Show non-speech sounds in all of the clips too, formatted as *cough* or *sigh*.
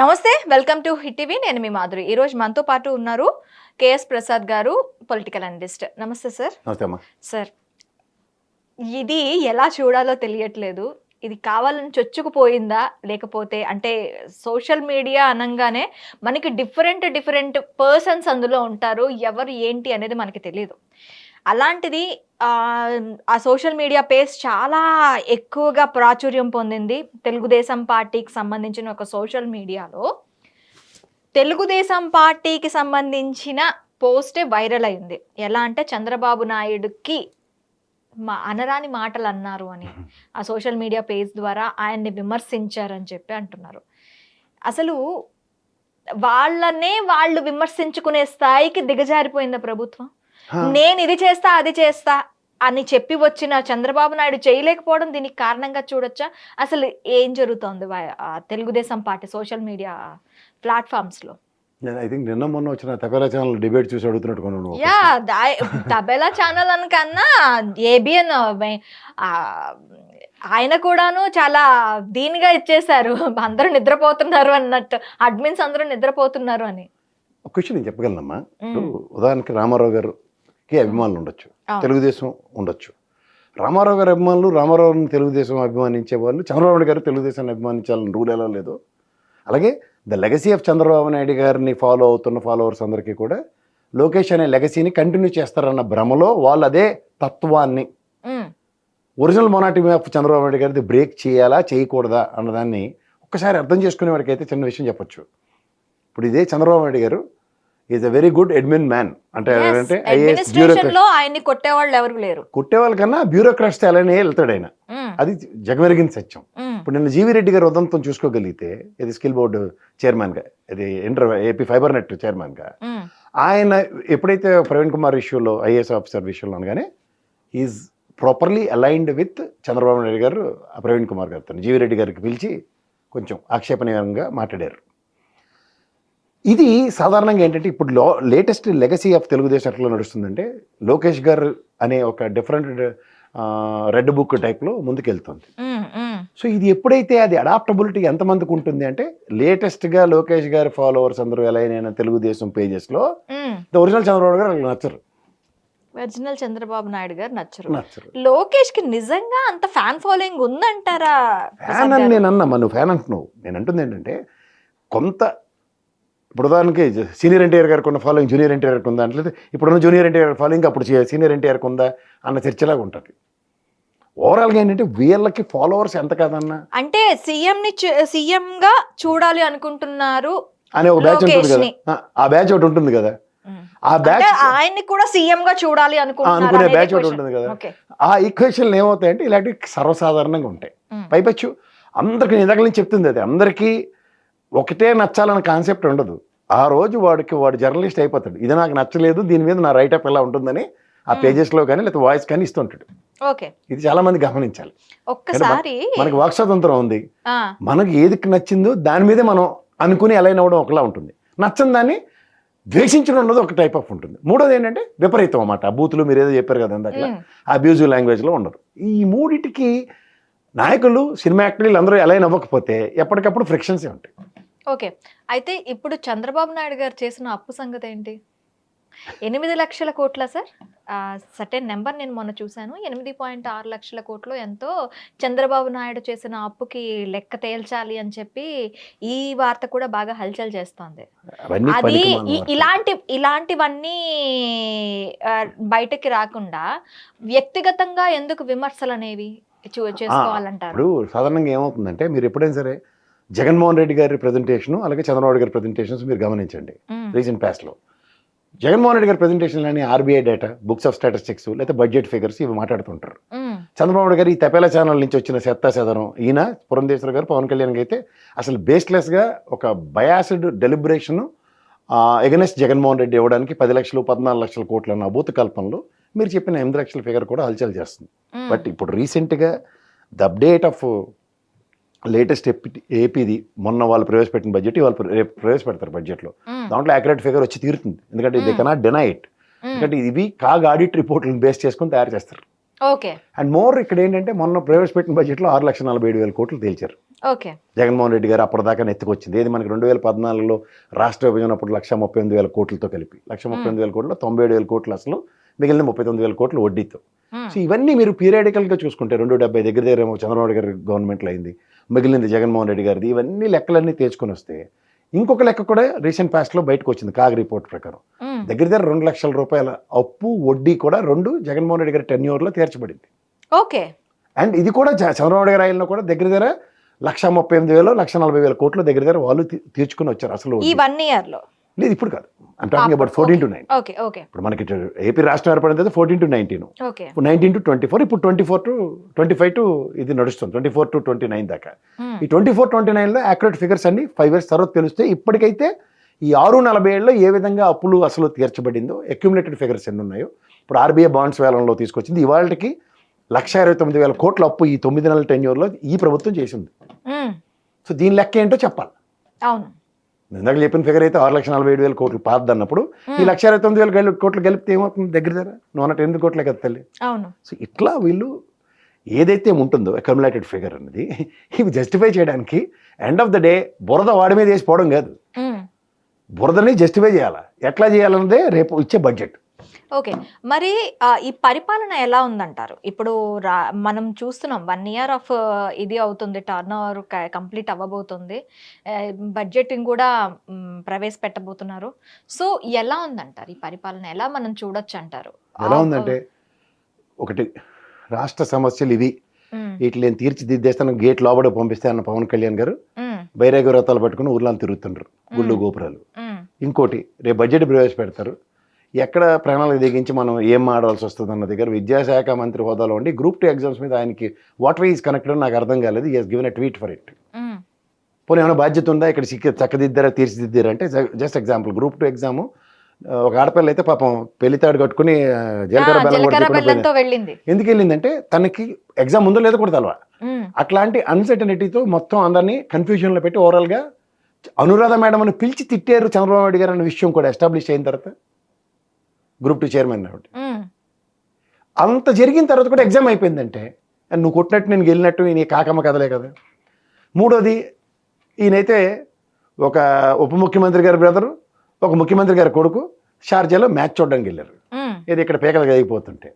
నమస్తే welcome to hit TV. నేను మీ మాధురి. ఈ రోజు మనతో పాటు ఉన్నారు KS Prasad garu political analyst. నమస్తే సార్. నమస్తే అమ్మా. సార్ ఇది ఎలా చూడాలో తెలియట్లేదు. ఇది కావాలని చొచ్చుకుపోయిందా? లేకపోతే అంటే సోషల్ మీడియా అనగానే మనకి డిఫరెంట్ డిఫరెంట్ పర్సన్స్ అందులో ఉంటారు. ఎవరు ఏంటి అనేది మనకి తెలియదు అలాంటిది ఆ, సోషల్ మీడియా పేజ్ చాలా ఎక్కువగా ప్రాచుర్యం పొందింది తెలుగుదేశం పార్టీకి సంబంధించిన ఒక సోషల్ మీడియాలో. తెలుగుదేశం పార్టీకి సంబంధించిన పోస్టే వైరల్ అయింది. ఎలా అంటే చంద్రబాబు నాయుడుకి మా అనరాని మాటలు అన్నారు అని. ఆ సోషల్ మీడియా పేజ్ ద్వారా ఆయన్ని విమర్శించారని చెప్పి అంటున్నారు. అసలు వాళ్ళనే వాళ్ళు విమర్శించుకునే స్థాయికి దిగజారిపోయిందా ప్రభుత్వం? నేను ఇది చేస్తా అది చేస్తా అని చెప్పి వచ్చిన చంద్రబాబు నాయుడు చేయలేకపోవడం దీనికి కారణంగా చూడొచ్చా? అసలు ఏం జరుగుతోంది తెలుగుదేశం పార్టీ సోషల్ మీడియా ప్లాట్ఫామ్స్లో నేను ఐ థింక్ నిన్న మొన్న వచ్చిన తపేలా ఛానల్ డిబేట్ చూసి అడుగుతున్నట్టు కొన్నాను యా తబేలా ఛానల్ అనకన్నా ఏబిఎన్ ఆయన కూడాను చాలా దీనిగా ఇచ్చేశారు. అందరూ నిద్రపోతున్నారు అన్నట్టు. అడ్మిన్స్ అందరూ నిద్రపోతున్నారు అని. క్వశ్చన్ నేను చెప్పగలనమ్మా? ఉదాహరణకి రామారావు గారికి అభిమానులు ఉండొచ్చు. తెలుగుదేశం ఉండొచ్చు. రామారావు గారి అభిమానులు రామారావుని తెలుగుదేశం అభిమానించే వాళ్ళు చంద్రబాబు నాయుడు గారు తెలుగుదేశాన్ని అభిమానించాలని రూల్ ఎలా లేదో. అలాగే the legacy of Chandrababu Naidu గారిని ఫాలో అవుతున్న ఫాలోవర్స్ అందరికీ కూడా లోకేష్ అనే లెగసీని కంటిన్యూ చేస్తారన్న భ్రమలో వాళ్ళు అదే తత్వాన్ని original motive of Chandrababu Naidu గారిది బ్రేక్ చేయాలా చేయకూడదా అన్నదాన్ని ఒక్కసారి అర్థం చేసుకునే వాడికైతే చిన్న విషయం చెప్పొచ్చు. ఇప్పుడు ఇదే Chandrababu Naidu garu is a very good admin man. అంటే లో ఆయన్ని కొట్టేవాళ్ళు ఎవరు లేరు. కుట్టే వాళ్ళకన్నా బ్యూరోక్రాట్స్ అలానే వెళ్తాడు ఆయన ఉమ్, అది జగమెరిగిన సత్యం. ఉమ్, ఇప్పుడు నిన్న జీవి రెడ్డి గారు ఉదంతం చూసుకోగలిగితే ఇది స్కిల్ బోర్డు చైర్మన్గా ఇది ఇంటర్ ఏపీ ఫైబర్ నెట్ చైర్మన్గా ఉమ్, ఆయన ఎప్పుడైతే ప్రవీణ్ కుమార్ ఇష్యూలో ఐఏఎస్ ఆఫీసర్ విషయంలో అనగానే is properly aligned with Chandrababu Naidu garu Praveen Kumar గారితో జీవి రెడ్డి గారికి పిలిచి కొంచెం ఆక్షేపణీయంగా మాట్లాడారు. ఇది సాధారణంగా ఏంటంటే ఇప్పుడు లో లేటెస్ట్ లెగసీ ఆఫ్ తెలుగుదేశం ఎట్లా నడుస్తుందంటే లోకేష్ గారు అనే ఒక డిఫరెంట్ రెడ్ బుక్ టైప్లో ముందుకెళ్తుంది. సో ఇది ఎప్పుడైతే అది అడాప్టబిలిటీ ఎంతమందికి ఉంటుంది అంటే లేటెస్ట్గా లోకేష్ గారి ఫాలోవర్స్ అందరూ ఎలా అయినా తెలుగుదేశం పేజెస్లో. ఒరిజినల్ చంద్రబాబు గారు వాళ్ళకి నచ్చరు. ఒరిజినల్ చంద్రబాబు నాయుడు గారు నచ్చరు. నచ్చరు. లోకేష్కి నిజంగా అంత ఫ్యాన్ ఫాలోయింగ్ ఉందంటారా? ఫ్యాన్ అని నేను అన్నా నువ్వు ఫ్యాన్ అంటున్నావు. నేను అంటుంది ఏంటంటే కొంత ఇప్పుడు ఉదాహరణకి సీనియర్ ఎన్టీఆర్ గారికి ఉన్న ఫాలోయింగ్ జూనియర్ ఎన్టీఆర్ గారికి ఉందా అంటే ఇప్పుడున్న జూనియర్ ఎన్టీఆర్ గారి ఫాలోయింగ్ అప్పుడు సీనియర్ ఎన్టీఆర్కి ఉందా అన్న చర్చలాగా ఉంటుంది. ఓవరాల్గా ఏంటంటే వీళ్ళకి ఫాలోవర్స్ ఎంత కాదన్నా? అంటే సీఎం ని సీఎం గా చూడాలి అనుకుంటున్నారు అనే ఒక బ్యాచ్ ఉంటుంది కదా. ఆ, బ్యాచ్ ఒకటి ఉంటుంది కదా. ఆ బ్యాచ్ ఆయన్ని కూడా సీఎం గా చూడాలి అనుకుంటున్నారు అనుకునే బ్యాచ్ ఒకటి. ఉంటుంది కదా. ఆ ఈక్వేషన్లు ఏమవుతాయంటే ఇలాంటివి సర్వసాధారణంగా ఉంటాయి. పైపచ్చు. అందరికి నేను నుంచి చెప్తుంది అది. అందరికీ ఒకటే నచ్చాలన్న కాన్సెప్ట్ ఉండదు. ఆ రోజు వాడికి వాడు జర్నలిస్ట్ అయిపోతాడు. ఇది నాకు నచ్చలేదు దీని మీద నా రైటప్ ఎలా ఉంటుందని ఆ. పేజెస్లో కానీ లేకపోతే వాయిస్ కానీ ఇస్తుంటాడు. ఓకే. ఇది చాలా మంది గమనించాలి. ఒక్కసారి మనకి వాక్ స్వాతంత్రం ఉంది. మనకి ఏది నచ్చిందో దాని మీదే మనం అనుకుని ఎలా అవ్వడం ఒకలా ఉంటుంది. నచ్చని దాన్ని ద్వేషించడం ఉన్నది ఒక టైప్ ఆఫ్ ఉంటుంది. మూడోది ఏంటంటే విపరీతం అన్నమాట. ఆ బూతులు మీరు ఏదో చెప్పారు కదా ఇందాక అబ్యూజివ్ లాంగ్వేజ్లో ఉండదు ఈ మూడిటికి నాయకులు సినిమా యాక్టర్లు అందరూ ఎలా అవ్వకపోతే ఎప్పటికప్పుడు ఫ్రిక్షన్సే ఉంటాయి. ఓకే. అయితే ఇప్పుడు చంద్రబాబు నాయుడు గారు చేసిన అప్పు సంగతి ఏంటి ఎనిమిది లక్షల కోట్ల సార్? సర్టెన్ నెంబర్ నేను మొన్న చూశాను. ఎనిమిది పాయింట్ ఆరు లక్షల కోట్లు ఎంతో చంద్రబాబు నాయుడు చేసిన అప్పుకి లెక్క తేల్చాలి అని చెప్పి ఈ వార్త కూడా బాగా హల్చల్ చేస్తోంది. అది. ఇలాంటి ఇలాంటివన్నీ బయటకి రాకుండా వ్యక్తిగతంగా ఎందుకు విమర్శలు అనేవి చేసుకోవాలంటారు? సాధారణంగా ఏమవుతుందంటే మీరు ఎప్పుడైనా సరే జగన్మోహన్ రెడ్డి గారి ప్రజెంటేషన్ అలాగే చంద్రబాబు గారి ప్రజెంటేషన్స్ మీరు గమనించండి. రీసెంట్ పాస్ట్లో జగన్మోహన్ రెడ్డి గారి ప్రజెంటేషన్ అని RBI data books of statistics లేకపోతే బడ్జెట్ ఫిగర్స్ ఇవి మాట్లాడుతుంటారు. చంద్రబాబు నాయుడు గారు ఈ తపేలా ఛానల్ నుంచి వచ్చిన చెత్తా చెదరం ఈయన పురంధేశ్వర గారు పవన్ కళ్యాణ్ అయితే అసలు బేస్లెస్గా ఒక biased deliberation against Jaganmohan Reddy ఇవ్వడానికి పది లక్షలు పద్నాలుగు లక్షల కోట్ల అన్న అభూత కల్పనలో మీరు చెప్పిన ఎనిమిది లక్షల ఫిగర్ కూడా హల్చల్ చేస్తుంది. బట్ ఇప్పుడు రీసెంట్గా ద అప్డేట్ ఆఫ్ లేటెస్ట్ ఏపీది మొన్న వాళ్ళు ప్రవేశపెట్టిన బడ్జెట్ వాళ్ళు రేపు ప్రవేశపెడతారు బడ్జెట్లో దాంట్లో యాక్యురేట్ ఫిగర్ వచ్చి తీరుతుంది. ఎందుకంటే they Hmm. Cannot deny it ఎందుకంటే ఇవి కాగ్ ఆడిట్ రిపోర్ట్లను బేస్ చేసుకొని తయారు చేస్తారు. ఓకే. అండ్ మోర్ ఇక్కడ ఏంటంటే మొన్న ప్రవేశపెట్టిన బడ్జెట్లో ఆరు లక్షల నలభై ఏడు వేల కోట్లు తేల్చారు. ఓకే. జగన్మోహన్ రెడ్డి గారు అప్పటిదాకా నెత్తుకొచ్చింది. ఏది మనకి రెండు వేల పద్నాలుగులో రాష్ట్ర విభజన అప్పుడు లక్ష ముప్పై ఎనిమిది వేల కోట్లతో కలిపి. లక్ష ముప్పై ఎనిమిది వేల కోట్లు తొంభై ఏడు వేల కోట్లు అసలు మిగిలిన ముప్పై తొమ్మిది వేల కోట్లు వడ్డీతో. సో ఇవన్నీ మీరు పీరియాడికల్గా చూసుకుంటే రెండు డెబ్బై దగ్గర దగ్గర ఏమో చంద్రబాబు గారి గవర్నమెంట్లో అయింది. మిగిలింది జగన్మోహన్ రెడ్డి గారిది ఇవన్నీ లెక్కలన్నీ తెచ్చుకొని వస్తే ఇంకొక లెక్క కూడా రీసెంట్ పాస్ట్లో బయటకు వచ్చింది కాగ్ రిపోర్ట్ ప్రకారం. దగ్గర దగ్గర రెండు లక్షల రూపాయల అప్పు వడ్డీ కూడా రెండు జగన్మోహన్ రెడ్డి గారి టెన్యూర్లో తీర్చబడింది. ఓకే. అండ్ ఇది కూడా చంద్రబాబు నాయుడు గారి ఆయనలో కూడా దగ్గర దగ్గర లక్ష ముప్పై ఎనిమిది వేలు లక్ష నలభై వేల కోట్లు దగ్గర దగ్గర వాళ్ళు తీర్చుకుని వచ్చారు అసలు ఈ వన్ ఇయర్లో లేదు ఇప్పుడు కాదు. I'm talking about fourteen to nine okay okay ఇప్పుడు మనకి ఏపీ రాష్ట్రం ఏర్పడింది ఫోర్టీన్ టు నైన్టీన్ ఓకే ఇప్పుడు నైన్టీన్ టు ట్వంటీ ఫోర్ ఇప్పుడు twenty four to twenty five to ఇది నడుస్తుంది. Twenty four to twenty nine దాకా. మ్మ్. ఈ ట్వంటీ ఫోర్ ట్వంటీ నైన్లో యాక్యురేట్ ఫిగర్స్ అన్ని ఫైవ్ ఇయర్స్ తర్వాత తెలిస్తే ఇప్పటికైతే ఈ ఆరు నలభై ఏళ్ళలో ఏ విధంగా అప్పులు అసలు తీర్చబడిందో అక్యుములేటెడ్ ఫిగర్స్ ఎన్ని ఉన్నాయో ఇప్పుడు ఆర్బీఐ బాండ్స్ వేలంలో తీసుకొచ్చింది. ఇవాళకి లక్ష ఇరవై తొమ్మిది వేల కోట్ల అప్పు ఈ తొమ్మిది నెలల టెన్యూర్లో ఈ ప్రభుత్వం చేసింది. మ్మ్. సో దీని లెక్క ఏంటో చెప్పాలి. అవును. ఇందాక చెప్పిన ఫిగర్ అయితే ఆరు లక్షల నలభై ఏడు వేల కోట్లు పాతది అన్నప్పుడు ఈ లక్ష ఇరవై తొమ్మిది వేల కోట్లు గెలిపితే ఏమవుతుంది దగ్గర దగ్గర? నూనె ఎనిమిది కోట్లే కదా తల్లి. అవును. సో ఇట్లా వీళ్ళు ఏదైతే ఉంటుందో అక్యుములేటెడ్ ఫిగర్ అన్నది ఇవి జస్టిఫై చేయడానికి ఎండ్ ఆఫ్ ద డే బురద వాడి మీద వేసి పోవడం కాదు. బురదని జస్టిఫై చేయాలా? ఎట్లా చేయాలన్నదే రేపు ఇచ్చే బడ్జెట్ ఓకే. మరి ఈ పరిపాలన ఎలా ఉందంటారు? ఇప్పుడు రా మనం చూస్తున్నాం వన్ ఇయర్ ఆఫ్ ఇది అవుతుంది టర్న్ ఓవర్ కంప్లీట్ అవ్వబోతుంది. బడ్జెటింగ్ కూడా ప్రవేశపెట్టబోతున్నారు. సో ఎలా ఉందంటారు ఈ పరిపాలన? ఎలా మనం చూడొచ్చు అంటారు ఎలా ఉందంటే ఒకటి రాష్ట్ర సమస్యలు ఇవి. మ్, వీటిని నేను తీర్చిదిద్దేస్తాను గేట్ లోబడి పంపిస్తే అన్న పవన్ కళ్యాణ్ గారు బైరాగ వ్రతాలు పట్టుకుని ఊర్లను తిరుగుతుండ్రు గుళ్ళు గోపురాలు. ఇంకోటి రేపు బడ్జెట్ ప్రవేశపెడతారు. ఎక్కడ ప్రణాళిక దిగించి మనం ఏం ఆడాల్సి వస్తుంది అన్న దగ్గర విద్యాశాఖ మంత్రి హోదాలో ఉండి గ్రూప్ టూ ఎగ్జామ్స్ మీద ఆయనకి వాట్ వై ఈస్ కనెక్టెడ్ నాకు అర్థం కాలేదు. ఈ given a tweet for it పోనీ ఏమైనా బాధ్యత ఉందా? ఇక్కడ చిక్క చక్కదిద్దారా తీర్చిదిద్దారా అంటే just example group two exam ఒక ఆడపిల్ల అయితే పాపం పెళ్ళితాడు కట్టుకుని జీలకర్ర బెల్లం. వెళ్ళింది. ఎందుకు వెళ్ళిందంటే తనకి ఎగ్జామ్ ఉందో లేదో కూడా తెలవా? అట్లాంటి అన్సర్టనిటీతో మొత్తం అందరినీ కన్ఫ్యూజన్లో పెట్టి ఓవరాల్గా అనురాధ మేడం అని పిలిచి తిట్టారు చంద్రబాబు నాయుడు గారు అన్న విషయం కూడా ఎస్టాబ్లిష్ అయిన తర్వాత. గ్రూప్ టూ చైర్మన్ కాబట్టి అంత జరిగిన తర్వాత కూడా ఎగ్జామ్ అయిపోయిందంటే నువ్వు కొట్టినట్టు నేను గెలినట్టు ఈయన కాకమ్మ కదలే కదా. మూడోది ఈయనైతే ఒక ఉప ముఖ్యమంత్రి గారి బ్రదరు ఒక ముఖ్యమంత్రి గారి కొడుకు షార్జాలో మ్యాచ్ చూడడానికి వెళ్ళారు. ఇది ఇక్కడ పేకలు కదిగిపోతుంటే.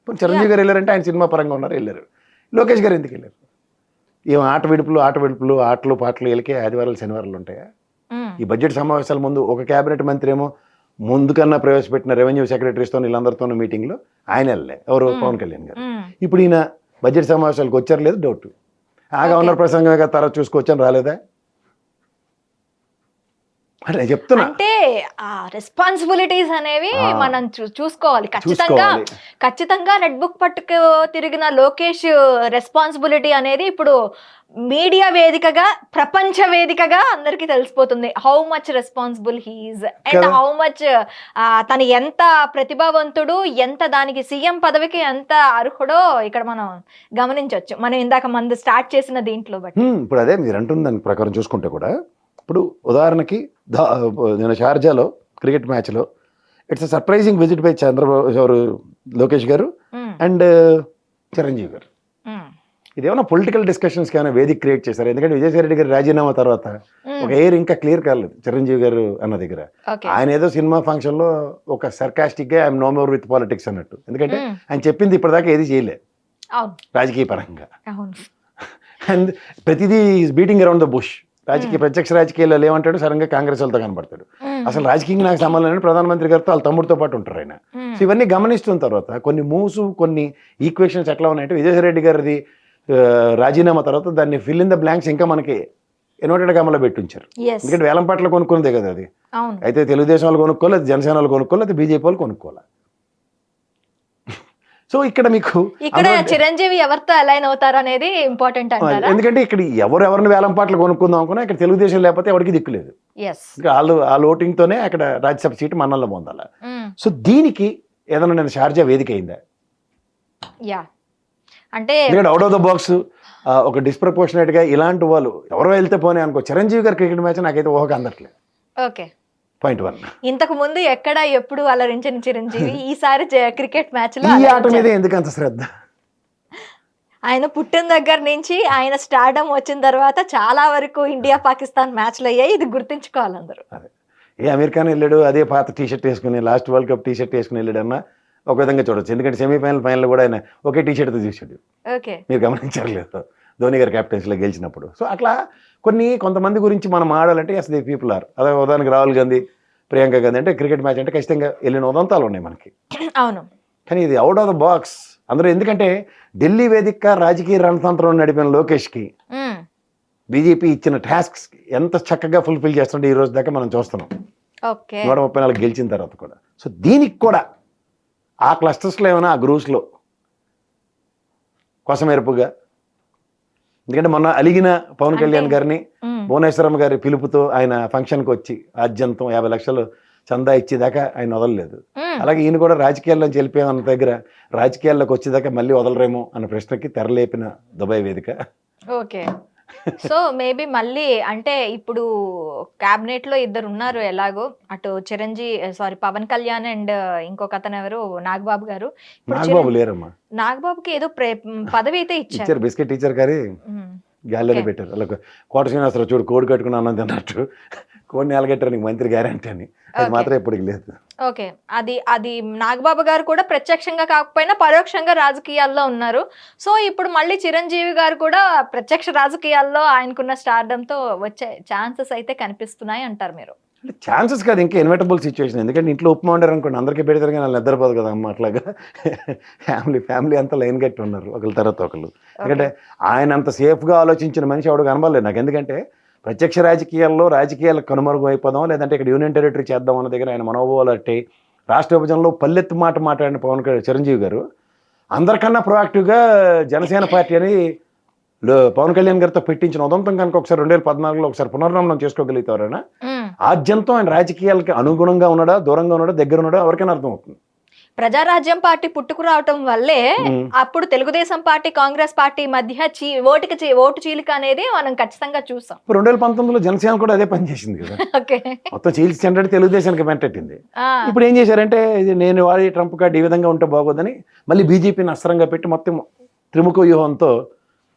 ఇప్పుడు చిరంజీవి గారు వెళ్ళారంటే ఆయన సినిమా పరంగా ఉన్నారు వెళ్ళారు. లోకేష్ గారు ఎందుకు వెళ్ళారు? ఏం ఆట విడుపులు ఆట విడుపులు ఆటలు పాటలు వీళ్ళకే ఆదివారాలు శనివారాలు ఉంటాయా? ఈ బడ్జెట్ సమావేశాల ముందు ఒక కేబినెట్ మంత్రి ఏమో ముందుకన్నా ప్రవేశపెట్టిన రెవెన్యూ సెక్రటరీస్తో వీళ్ళందరితోనూ మీటింగ్లో ఆయన వెళ్ళలే. ఎవరు? పవన్ కళ్యాణ్ గారు. ఇప్పుడు ఈయన బడ్జెట్ సమావేశాలకు వచ్చారు లేదు డౌట్. ఆ. గవర్నర్ ప్రసంగంగా తర్వాత చూసుకొచ్చాను రాలేదా? అంటే నేను చెప్తున్నా. అంటే ఆ రెస్పాన్సిబిలిటీస్ అనేవి. మనం చూసుకోవాలి. ఖచ్చితంగా ఖచ్చితంగా రెడ్ బుక్ పట్టుకు తిరిగిన లోకేష్ రెస్పాన్సిబిలిటీ అనేది ఇప్పుడు మీడియా వేదికగా ప్రపంచ వేదికగా అందరికీ తెలిసిపోతుంది. How much responsible he is and. How much తను ఎంత ప్రతిభావంతుడు ఎంత దానికి సీఎం పదవికి ఎంత అర్హుడో ఇక్కడ మనం గమనించవచ్చు మనం ఇందాక మంది స్టార్ట్ చేసిన దీంట్లో బట్టి. ఇప్పుడు అదే మీరు అంటున్న దాని ప్రకారం చూసుకుంటే కూడా ఇప్పుడు ఉదాహరణకి దా- నేను షార్జాలో క్రికెట్ మ్యాచ్లో it's surprising visit by Chandrababu ఎవరు లోకేష్ గారు అండ్ చిరంజీవి గారు. ఉమ్, ఇదేమన్నా పొలిటికల్ డిస్కషన్స్కి ఏమైనా వేదిక క్రియేట్ చేశారు? ఎందుకంటే విజయసాయి రెడ్డి గారి రాజీనామా తర్వాత ఉమ్, ఒక ఎయిర్ ఇంకా క్లియర్ కాలేదు చిరంజీవి గారు అన్న దగ్గర. ఆయన ఏదో సినిమా ఫంక్షన్లో ఒక సర్కాస్టిక్గా I'm no more with politics అన్నట్టు. ఎందుకంటే ఉమ్, ఆయన చెప్పింది ఇప్పటిదాకా ఏది చేయలే. రాజకీయ పరంగా. అండ్ *laughs* ప్రతిదీ is beating around the bush రాజకీయ ప్రత్యక్ష రాజకీయాల్లో ఏమంటాడు సడన్గా కాంగ్రెస్ వాళ్ళతో కనబడతాడు. అసలు రాజకీయంగా నాకు సంబంధం లేని ప్రధానమంత్రి గారితో వాళ్ళ తమ్ముడితో పాటు ఉంటారు ఆయన. సో ఇవన్నీ గమనిస్తున్న తర్వాత కొన్ని మూవ్స్ కొన్ని ఈక్వేషన్స్ ఎట్లా ఉన్నాయంటే విజయసాయిరెడ్డి గారిది రాజీనామా తర్వాత దాన్ని ఫిల్ ఇన్ ద బ్లాంక్స్ ఇంకా మనకి ఇన్వర్టెడ్ గమలో పెట్టించారు. ఎందుకంటే వేలం పాటలు కొనుక్కున్నదే కదా అది. అయితే తెలుగుదేశం వాళ్ళు కొనుక్కోవాలి అది జనసేన వాళ్ళు కొనుక్కోవాలి అది బీజేపీ వాళ్ళు కొనుక్కోవాలి? సో ఇక్కడ మీకు ఇక్కడ చిరంజీవి ఎవరితో అలైన్ అవుతారు అనేది ఇంపార్టెంట్ అంటారా? ఎందుకంటే ఇక్కడ ఎవరు ఎవరిని వేలం పాటలు కొనుక్కుందాం అనుకున్నా ఇక్కడ తెలుగుదేశం లేకపోతే ఎవరికి దిక్కులేదు వాళ్ళు ఆ ఓటింగ్తోనే అక్కడ రాజ్యసభ సీటు మన్నల్లో పొందాలి. సో దీనికి ఏదైనా నేను షార్జా వేదిక అయిందా? యా అంటే అవుట్ ఆఫ్ ద బాక్స్ ఒక డిస్ప్రపోర్షనేట్గా ఇలాంటి వాళ్ళు ఎవరో వెళ్తే పోనీ అనుకో చిరంజీవి గారి క్రికెట్ మ్యాచ్ నాకైతే ఊహకు అందట్లేదు. Okay point one. ఇంతకు ముందు ఎక్కడ ఎప్పుడు అలరించని చిరంజీవి *laughs* ఈసారి క్రికెట్ మ్యాచ్లో ఈ ఆట. మీద ఎందుకు అంత శ్రద్ధ? ఆయన పుట్టిన దగ్గర నుంచి ఆయన స్టార్డమ్ వచ్చిన తర్వాత చాలా వరకు ఇండియా పాకిస్తాన్ మ్యాచ్లు అయ్యాయి. ఇది గుర్తుంచుకోవాలి అందరూ. అదే. ఏ అమెరికాని వెళ్ళాడు అదే పాత టీ షర్ట్ వేసుకుని last world cup T shirt వేసుకుని వెళ్ళాడన్నా ఒక విధంగా చూడొచ్చు. ఎందుకంటే సెమీఫైనల్ ఫైనల్ కూడా ఆయన ఒకే టీ షర్ట్తో చూసాడు ఓకే. మీరు గమనించారు లేదు. ధోని గారు క్యాప్టెన్సీలో గెలిచినప్పుడు. సో అట్లా కొన్ని కొంతమంది గురించి మనం ఆడాలంటే అసలు పీపుల్ ఆర్ అదే ఉదాహరణకి రాహుల్ గాంధీ ప్రియాంక గాంధీ అంటే క్రికెట్ మ్యాచ్ అంటే ఖచ్చితంగా వెళ్ళిన ఉదంతాలు ఉన్నాయి మనకి. *clears throat* అవును. కానీ ఇది అవుట్ ఆఫ్ ద బాక్స్ అందరూ ఎందుకంటే ఢిల్లీ వేదిక రాజకీయ రణతంత్రం నడిపిన లోకేష్కి బీజేపీ ఇచ్చిన టాస్క్స్ ఎంత చక్కగా ఫుల్ఫిల్ చేస్తుంటే ఈ రోజు దాకా మనం చూస్తున్నాం. ఓకే. నూట ముప్పై నాలుగు గెలిచిన తర్వాత కూడా. సో దీనికి కూడా ఆ క్లస్టర్స్లో ఏమైనా ఆ గ్రూప్స్లో కొసమెరుపుగా ఎందుకంటే మొన్న అలిగిన పవన్ కళ్యాణ్ గారిని భువనేశ్వరం గారి పిలుపుతో ఆయన ఫంక్షన్కి వచ్చి ఆద్యంతం యాభై లక్షలు చందా ఇచ్చేదాకా ఆయన వదలలేదు. అలాగే ఈయన కూడా రాజకీయాల్లోంచి వెళ్ళిపోయామన్న దగ్గర రాజకీయాల్లోకి వచ్చేదాకా మళ్ళీ వదలరేమో అన్న ప్రశ్నకి తెరలేపిన దుబాయ్ వేదిక. ఓకే. సో మేబీ మళ్ళీ అంటే ఇప్పుడు క్యాబినెట్లో ఇద్దరు ఉన్నారు ఎలాగో. అటు చిరంజీవి సారీ పవన్ కళ్యాణ్ అండ్ ఇంకొక అతను ఎవరు? నాగబాబు గారు. ఇప్పుడు నాగబాబు చిరం- లేరమ్మా. నాగబాబుకి ఏదో ప్రే- పదవి అయితే ఇచ్చారు. ఇచ్చారు బిస్కెట్ టీచర్ గారి గాలిలో Okay. పెట్టారు. అలా కోట శ్రీనివాసరావు చూడు కోడి కట్టుకుని అన్నది అన్నట్టు కోడిని ఎలగట్టారు నీకు మంత్రి గ్యారంటీ అని అది. మాత్రం ఎప్పటికి లేదు. ఓకే. అది అది నాగబాబు గారు కూడా ప్రత్యక్షంగా కాకపోయినా పరోక్షంగా రాజకీయాల్లో ఉన్నారు. సో ఇప్పుడు మళ్ళీ చిరంజీవి గారు కూడా ప్రత్యక్ష రాజకీయాల్లో ఆయనకున్న స్టార్డంతో వచ్చే ఛాన్సెస్ అయితే కనిపిస్తున్నాయి అంటారు మీరు. అంటే ఛాన్సెస్ కాదు ఇంకా ఇన్వెటబుల్ సిచ్యువేషన్. ఎందుకంటే ఇంట్లో ఉప్మా వండారు అనుకోండి అందరికీ పెడతారు కానీ వాళ్ళు నిద్రపోదు కదా అమ్మ అట్లాగా. ఫ్యామిలీ ఫ్యామిలీ అంతా లైన్ కట్టి ఉన్నారు ఒకరి తర్వాత ఒకరు ఎందుకంటే ఆయన అంత సేఫ్గా ఆలోచించిన మనిషి ఎవడు కనబడలేదు నాకు. ఎందుకంటే ప్రత్యక్ష రాజకీయాల్లో రాజకీయాలకు కనుమరుగు అయిపోదాం లేదంటే ఇక్కడ యూనియన్ టెరిటరీ చేద్దాం అన్న దగ్గర ఆయన మనోభావాలు అట్టే రాష్ట్ర విభజనలో పల్లెత్తు మాట మాట్లాడిన పవన్ కళ్యాణ్ చిరంజీవి గారు అందరికన్నా ప్రొయాక్టివ్గా జనసేన పార్టీ అని పవన్ కళ్యాణ్ గారితో పెట్టించిన ఉదంతం కనుక ఒకసారి రెండు వేల పద్నాలుగులో ఒకసారి పునర్నామనం చేసుకోగలుగుతారైనా. ఆద్యంతం ఆయన రాజకీయాలకి అనుగుణంగా ఉన్నాడా దూరంగా ఉన్నాడా దగ్గర ఉన్నాడా? ఎవరికైనా అర్థమవుతుంది. ప్రజారాజ్యం పార్టీ పుట్టుకు రావటం వల్లే. అప్పుడు తెలుగుదేశం పార్టీ కాంగ్రెస్ పార్టీ మధ్య ఓటుకి ఓటు చీలిక అనేది మనం ఖచ్చితంగా చూసాం. రెండు వేల పంతొమ్మిదిలో జనసేన కూడా అదే పని చేసింది కదా. *laughs* మొత్తం చీల్చి చెండడి తెలుగుదేశానికి వెంటట్టింది ఆ, ఇప్పుడు ఏం చేశారంటే ఇది నేను వాడి ట్రంప్ కార్డు ఈ విధంగా ఉంటే బాగోదని మళ్ళీ బీజేపీని అస్త్రంగా పెట్టి మొత్తం త్రిముఖ వ్యూహంతో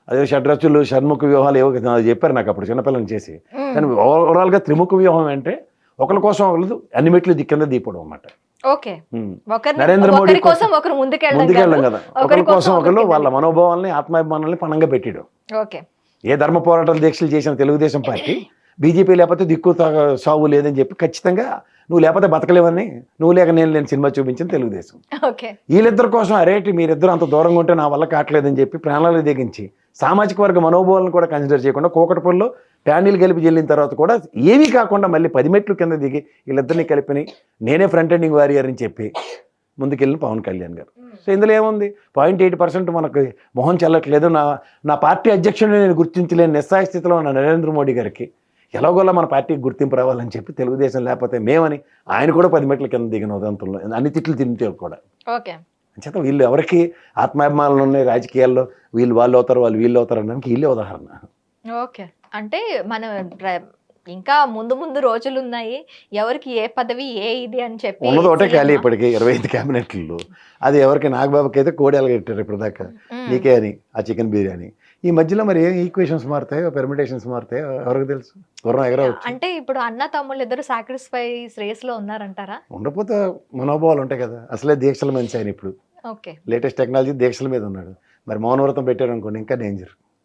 అదే షడ్రచులు షణ్ముఖ వ్యూహాలు ఏవో చెప్పారు నాకు అప్పుడు చిన్నపిల్లని చేసి. కానీ ఓవరాల్గా త్రిముఖ వ్యూహం అంటే ఒకరి కోసం ఒకరు అన్ని మెట్లు దిక్కింద దీపడం అన్నమాట. ఓకే. నరేంద్ర మోడీ కోసం ఒకరు ముందుకెళ్ళం కాదు. ఒకరి కోసం ఒకరు వాళ్ళ మనోభావాల్ని ఆత్మాభిమానాల్ని పణంగా పెట్టిడు. ఓకే. ఏ ధర్మ పోరాటాలు దీక్షలు చేసిన తెలుగుదేశం పార్టీ బీజేపీ లేకపోతే దిక్కు సాగు లేదని చెప్పి ఖచ్చితంగా నువ్వు లేకపోతే బతకలేవని నువ్వు లేక నేను లేని సినిమా చూపించింది తెలుగుదేశం. ఓకే. వీళ్ళిద్దరి కోసం అరేటి మీరిద్దరు అంత దూరంగా ఉంటే నా వల్ల కావట్లేదని చెప్పి ప్రాణాలు దిగించి సామాజిక వర్గ మనోభావాలను కూడా కన్సిడర్ చేయకుండా కోకటపల్లిలో ప్యానీలు కలిపి చెల్లిన తర్వాత కూడా ఏమీ కాకుండా మళ్ళీ పది మెట్లు కింద దిగి వీళ్ళిద్దరిని కలిపిని నేనే ఫ్రంట్ ఎండింగ్ వారియర్ అని చెప్పి ముందుకెళ్ళిన పవన్ కళ్యాణ్ గారు. సో ఇందులో ఏముంది? పాయింట్ ఎయిట్ పర్సెంట్ మనకు మొహం చెల్లట్లేదు. నా నా పార్టీ అధ్యక్షుడిని నేను గుర్తించలేని నిస్సాయ స్థితిలో ఉన్న నరేంద్ర మోడీ గారికి ఎలాగోలా మన పార్టీకి గుర్తింపు రావాలని చెప్పి తెలుగుదేశం లేకపోతే మేమని ఆయన కూడా పది మెట్ల కింద దిగిన ఉదంతంలో అన్ని తిట్లు తింటే కూడా. ఓకే. చేత వీళ్ళు ఎవరికి ఆత్మాభిమానాలు ఉన్నాయి రాజకీయాల్లో వీళ్ళు వాళ్ళు అవుతారు వాళ్ళు వీళ్ళు అవుతారు అనడానికి వీళ్ళే ఉదాహరణ. ఓకే. అంటే మన ఇంకా ముందు ముందు రోజులు ఉన్నాయి ఎవరికి ఏ పదవి ఏ ఇది అని చెప్పి ఉన్నది ఒకటే ఖాళీ ఇప్పటికి ఇరవై ఐదు క్యాబినెట్లు అది ఎవరికి నాగబాబుకి అయితే కోడేలు కట్టారు ఇప్పుడు దాకా ఉమ్. నీకే అని ఆ చికెన్ బిర్యానీ. ఈ మధ్యలో మరి ఏం ఈక్వేషన్స్ మారుతాయో పెర్మిటేషన్స్ మారుతాయో ఎవరికి తెలుసు? గుర్రం ఎగరవచ్చు. అంటే ఇప్పుడు అన్న తమ్ముళ్ళు ఇద్దరు సాక్రిఫైస్ రేస్లో ఉన్నారంటారా? ఉండకపోతే మనోభావాలు ఉంటాయి కదా. అసలే దీక్షల మంచి ఆయన ఇప్పుడు. ఓకే. లేటెస్ట్ టెక్నాలజీ దీక్షల మీద ఉన్నాడు. మరి మౌనవ్రతం పెట్టారు అనుకోండి ఇంకా danger